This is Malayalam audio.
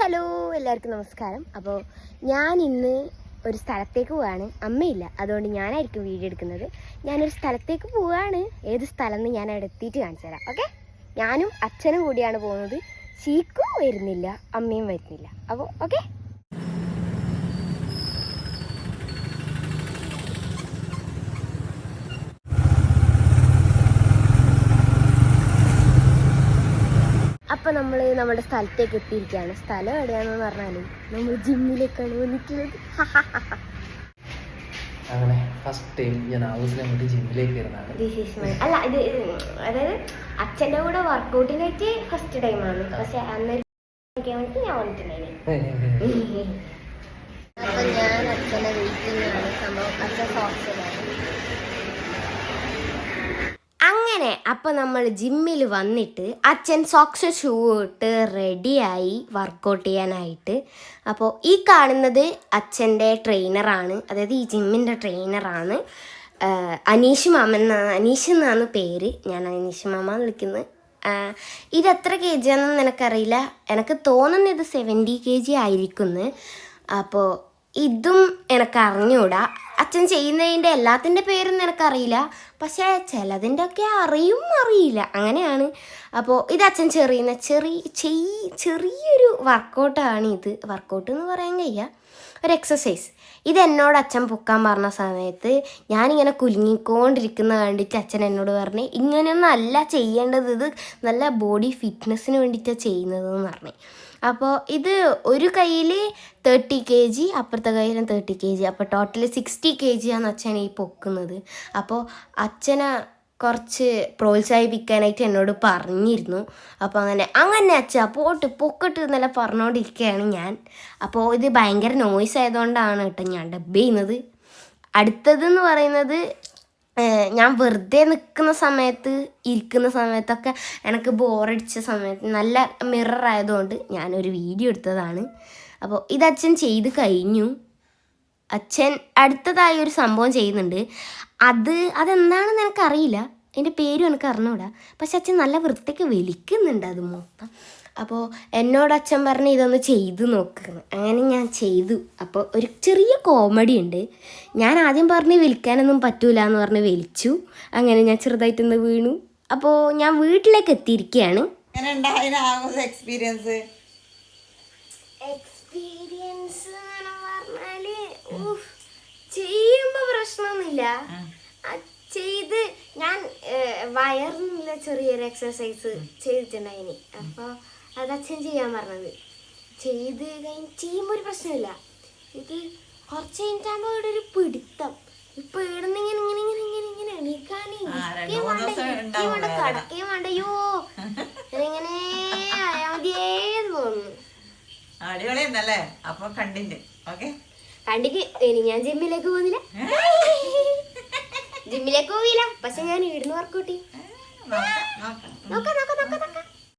ഹലോ എല്ലാവർക്കും നമസ്കാരം. അപ്പോൾ ഞാൻ ഇന്ന് ഒരു സ്ഥലത്തേക്ക് പോവാണ്. അമ്മയില്ല അതുകൊണ്ട് ഞാനായിരിക്കും വീഡിയോ എടുക്കുന്നത്. ഞാനൊരു സ്ഥലത്തേക്ക് പോവാണ്. ഏത് സ്ഥലം എന്ന് ഞാൻ അവിടെ എത്തിയിട്ട് കാണിച്ചു തരാം. ഓക്കെ? ഞാനും അച്ഛനും കൂടിയാണ് പോകുന്നത്. ചീക്കും വരുന്നില്ല അമ്മയും വരുന്നില്ല. അപ്പോൾ ഓക്കെ അപ്പോൾ നമ്മൾ നമ്മുടെ സ്ഥലത്തേക്ക് എത്തിയിരിക്കുകയാണ്. സ്ഥലം എവിടെയാണെന്ന് പറഞ്ഞാൽ നമ്മൾ ജിമ്മിലേക്കാണ് വന്നിട്ടുള്ളത്. അങ്ങനെ ഫസ്റ്റ് ടൈം ഞാൻ ഹൗസിലെ വേണ്ടി ജിമ്മിലേക്ക് വരുന്നതാണ്. അല്ല ഇത് അതായത് അച്ഛന്റെ കൂടെ വർക്കൗട്ടിനായിട്ട് ഫസ്റ്റ് ടൈമാണ് പക്ഷെ അന്നേരം ഞാൻ വന്നിട്ടുണ്ടായിരുന്നു അപ്പൊ ഞാൻ അച്ഛനെ വെയിറ്റിംഗാണ് സംഭവം. അച്ഛൻ സോക്സിലാണ് അങ്ങനെ അപ്പോൾ നമ്മൾ ജിമ്മിൽ വന്നിട്ട് അച്ഛൻ സോക്സ് ഷൂ ഇട്ട് റെഡിയായി വർക്കൗട്ട് ചെയ്യാനായിട്ട്. അപ്പോൾ ഈ കാണുന്നത് അച്ഛന്റെ ട്രെയിനറാണ് അതായത് ഈ ജിമ്മിന്റെ ട്രെയിനറാണ് അനീഷ് മാമൻ അനീഷ് എന്നാണ് പേര്. ഞാൻ അനീഷ് മാമ വിളിക്കുന്നത്. ഇത് എത്ര കെ ജി ആണെന്ന് എനിക്കറിയില്ല എനിക്ക് തോന്നുന്നത് ഇത് സെവന്റി കെ ജി ആയിരിക്കുന്നു. അപ്പോൾ ഇതും എനിക്ക് അറിഞ്ഞൂടാ അച്ഛൻ ചെയ്യുന്നതിന്റെ എല്ലാത്തിന്റെ പേരൊന്നും എനിക്കറിയില്ല. പക്ഷേ ചിലതിന്റെ ഒക്കെ അറിയും അറിയില്ല. അങ്ങനെയാണ്. അപ്പോൾ ഇത് അച്ഛൻ ചെറിയുന്ന ചെറിയ ചെയ് ചെറിയൊരു വർക്കൗട്ടാണ് ഇത്. വർക്കൗട്ട് എന്ന് പറയാൻ കഴിയുക ഒരു എക്സസൈസ് ഇത് എന്നോട് അച്ഛൻ പൊക്കാൻ പറഞ്ഞ സമയത്ത് ഞാനിങ്ങനെ കുലുങ്ങിക്കൊണ്ടിരിക്കുന്ന കണ്ടിട്ട് അച്ഛൻ എന്നോട് പറഞ്ഞു ഇങ്ങനെയൊന്നും അല്ല ചെയ്യേണ്ടത്. ഇത് നല്ല ബോഡി ഫിറ്റ്നസ്സിന് വേണ്ടിയിട്ടാണ് ചെയ്യുന്നതെന്ന് പറഞ്ഞു. അപ്പോൾ ഇത് ഒരു കയ്യിൽ തേർട്ടി കെ ജി അപ്പുറത്തെ കയ്യിലും തേർട്ടി കെ ജി അപ്പോൾ ടോട്ടൽ സിക്സ്റ്റി കെ ജി ആണ് അച്ഛൻ ഈ പൊക്കുന്നത്. അപ്പോൾ അച്ഛനെ കുറച്ച് പ്രോത്സാഹിപ്പിക്കാനായിട്ട് എന്നോട് പറഞ്ഞിരുന്നു. അപ്പോൾ അങ്ങനെ അങ്ങനെ അച്ഛാ പോട്ട് പൊക്കട്ട് എന്നല്ല പറഞ്ഞുകൊണ്ടിരിക്കുകയാണ് ഞാൻ. അപ്പോൾ ഇത് ഭയങ്കര നോയ്സ് ആയതുകൊണ്ടാണ് കേട്ടോ ഞാൻ ഡബ് ചെയ്യുന്നത്. അടുത്തതെന്ന് പറയുന്നത് ഞാൻ വെറുതെ നിൽക്കുന്ന സമയത്ത് ഇരിക്കുന്ന സമയത്തൊക്കെ എനിക്ക് ബോറടിച്ച സമയത്ത് നല്ല മിറർ ആയതുകൊണ്ട് ഞാനൊരു വീഡിയോ എടുത്തതാണ്. അപ്പോൾ ഇത് അച്ഛൻ ചെയ്ത് കഴിഞ്ഞു. അച്ഛൻ അടുത്തതായി ഒരു സംഭവം ചെയ്യുന്നുണ്ട്. അത് അതെന്താണെന്ന് എനിക്കറിയില്ല. എന്റെ പേരും എനിക്ക് അറിഞ്ഞൂടാ. പക്ഷെ അച്ഛൻ നല്ല വൃത്തിക്ക് വിളിക്കുന്നുണ്ട് അത് മൊത്തം. അപ്പോൾ എന്നോട് അച്ഛൻ പറഞ്ഞ് ഇതൊന്ന് ചെയ്തു നോക്കുന്നു അങ്ങനെ ഞാൻ ചെയ്തു. അപ്പോൾ ഒരു ചെറിയ കോമഡി ഉണ്ട്. ഞാൻ ആദ്യം പറഞ്ഞ് വിൽക്കാനൊന്നും പറ്റൂല എന്ന് പറഞ്ഞ് വലിച്ചു അങ്ങനെ ഞാൻ ചെറുതായിട്ടൊന്ന് വീണു. അപ്പോൾ ഞാൻ വീട്ടിലേക്ക് എത്തിയിരിക്കുകയാണ്. എക്സ്പീരിയൻസ് എക്സ്പീരിയൻസ് ആ, ചെയ്ത് ഞാൻ വയറിനുള്ള ചെറിയൊരു എക്സസൈസ് ചെയ്തിട്ടുണ്ടായിന്. അപ്പൊ അത് അച്ഛൻ ചെയ്യാൻ പറഞ്ഞത്. ചെയ്ത് കഴിഞ്ഞ് ചെയ്യുമ്പോ ഒരു പ്രശ്നമില്ല. ഇത് കുറച്ച് കഴിഞ്ഞിട്ടാകുമ്പോ ഇവിടെ ഒരു പിടുത്തം. ഇപ്പൊ ഇവിടുന്ന് ഇങ്ങനെ ഇങ്ങനെ ഇങ്ങനെ ഇങ്ങനെ ഇങ്ങനെ എണീക്കാനേ വേണ്ട. വേണ്ട അയ്യോ. ഇങ്ങനെ ആയാ മതിയേന്ന് തോന്നുന്നു. അടിപൊളിയെന്നല്ലേ അപ്പൊ കണ്ടിന്റ് ഓക്കെ. കണ്ടിക്ക് ഇനി ഞാൻ ജിമ്മിലേക്ക് പോകുന്നില്ല ജിമ്മിലേക്ക് പോവില്ല. പക്ഷെ ഞാൻ ഇടുന്നു വർക്കൗട്ട് നോക്കാം നോക്കാം നോക്കാം.